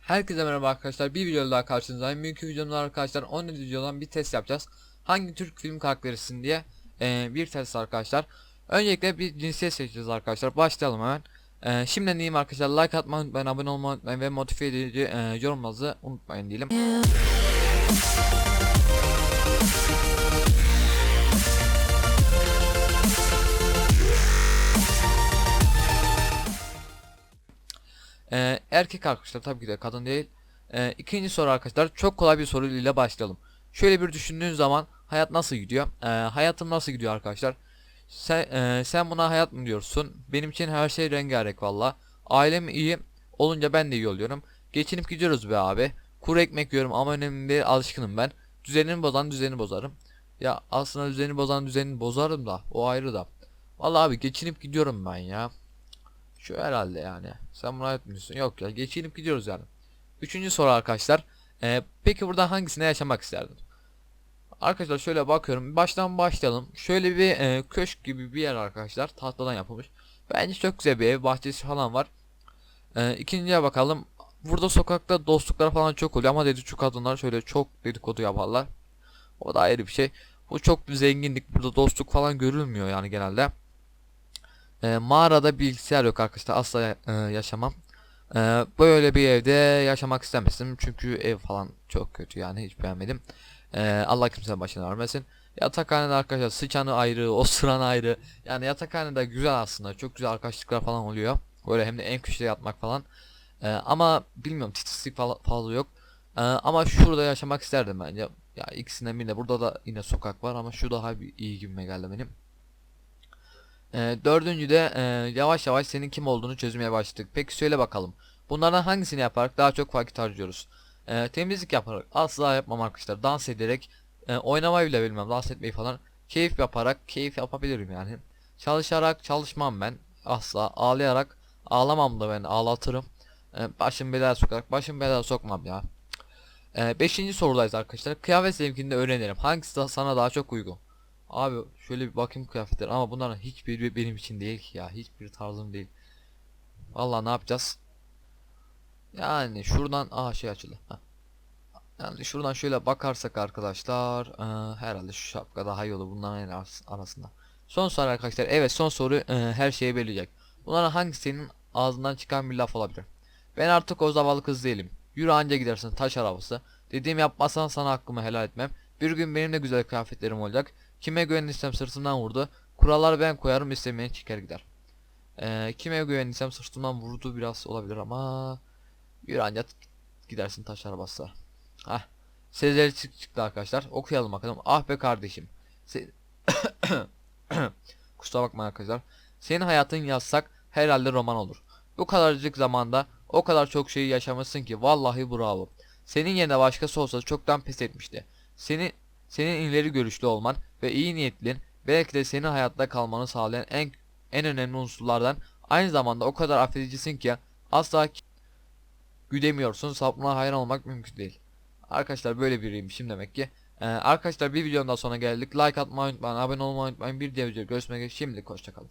Herkese merhaba arkadaşlar. Bir video daha karşınızdayım. Bugünkü videomda arkadaşlar 10 videodan bir test yapacağız. Hangi Türk film karakterisin diye e, bir test arkadaşlar. Öncelikle bir cinsiyet seçeceğiz arkadaşlar. Başlayalım hemen. E, şimdiden diyeyim arkadaşlar like atmayı unutmayın, abone olmayı unutmayın ve motive edici e, yorumlarınızı unutmayın diyelim. Ee, erkek arkadaşlar tabii ki de kadın değil. Ee, ikinci soru arkadaşlar çok kolay bir soruyla başlayalım. Şöyle bir düşündüğün zaman hayat nasıl gidiyor? Ee, hayatım nasıl gidiyor arkadaşlar? Sen, e, sen buna hayat mı diyorsun? Benim için her şey rengarenk valla. Ailem iyi olunca ben de iyi oluyorum. Geçinip gidiyoruz be abi. Kuru ekmek yiyorum ama önemli değil alışkınım ben. Düzenini bozan düzeni bozarım. Ya aslında düzeni bozan düzenini bozarım da o ayrı da. Vallahi abi geçinip gidiyorum ben ya. Şu herhalde yani. Sen buna etmiyorsun. Yok ya geçinip gidiyoruz yani. Üçüncü soru arkadaşlar. Ee, peki burada hangisine yaşamak isterdin? Arkadaşlar şöyle bakıyorum. Baştan başlayalım. Şöyle bir e, köşk gibi bir yer arkadaşlar. Tahtadan yapılmış. Bence çok güzel bir ev. Bahçesi falan var. Ee, ikinciye bakalım. Burada sokakta dostluklar falan çok oluyor ama dedikodu kadınlar şöyle çok dedikodu yaparlar. O da ayrı bir şey. Bu çok bir zenginlik. Burada dostluk falan görülmüyor yani genelde. E, mağarada bilgisayar yok arkadaşlar asla e, yaşamam. E, böyle bir evde yaşamak istemezdim çünkü ev falan çok kötü yani hiç beğenmedim. E, Allah kimsenin başına vermesin. Yatakhanede arkadaşlar sıçanı ayrı, o sıran ayrı. Yani yatakhanede güzel aslında çok güzel arkadaşlıklar falan oluyor. Böyle hem de en köşede yatmak falan. E, ama bilmiyorum titizlik falan fazla yok. E, ama şurada yaşamak isterdim bence. Ya ikisinden birinde burada da yine sokak var ama şu daha iyi gibime geldi benim. E, dördüncü de e, yavaş yavaş senin kim olduğunu çözmeye başladık. Peki söyle bakalım. Bunlardan hangisini yaparak daha çok vakit harcıyoruz? E, temizlik yaparak asla yapmam arkadaşlar. Dans ederek e, oynamayı bile bilmem. Dans etmeyi falan. Keyif yaparak keyif yapabilirim yani. Çalışarak çalışmam ben. Asla. Ağlayarak ağlamam da ben ağlatırım. E, başım belaya sokarak başım belaya sokmam ya. E, beşinci sorudayız arkadaşlar. Kıyafet zevkini de öğrenelim. Hangisi sana daha çok uygun? Abi şöyle bir bakayım kıyafetler ama bunların hiçbiri benim için değil ki ya. Hiçbir tarzım değil. Vallahi ne yapacağız? Yani şuradan aha şey açıldı. Yani şuradan şöyle bakarsak arkadaşlar eee, herhalde şu şapka daha iyi olur bunların arasında. Son soru arkadaşlar. Evet son soru eee, her şeyi belirleyecek. Bunların hangisi senin ağzından çıkan bir laf olabilir? Ben artık o zavallı kız değilim. Yürü anca gidersin taş arabası. Dediğimi yapmazsan sana hakkımı helal etmem. Bir gün benim de güzel kıyafetlerim olacak. Kime güvenirsem sırtımdan vurdu. Kuralları ben koyarım istemeyen çeker gider. Ee, kime güvenirsem sırtımdan vurdu biraz olabilir ama yürü ancak gidersin taş arabası. Hah. Sezeri çık çıktı arkadaşlar. Okuyalım bakalım. Ah be kardeşim. Se Kusura bakma arkadaşlar. Senin hayatın yazsak herhalde roman olur. Bu kadarcık zamanda o kadar çok şeyi yaşamışsın ki vallahi bravo. Senin yerine başkası olsa çoktan pes etmişti. Seni senin ileri görüşlü olman ve iyi niyetlin belki de senin hayatta kalmanı sağlayan en en önemli unsurlardan aynı zamanda o kadar affedicisin ki asla güdemiyorsun sabrına hayran olmak mümkün değil. Arkadaşlar böyle biriymişim demek ki. Ee, arkadaşlar bir videonun daha sonra geldik. Like atmayı unutmayın, abone olmayı unutmayın. Bir diğer videoda görüşmek üzere. Şimdilik hoşçakalın.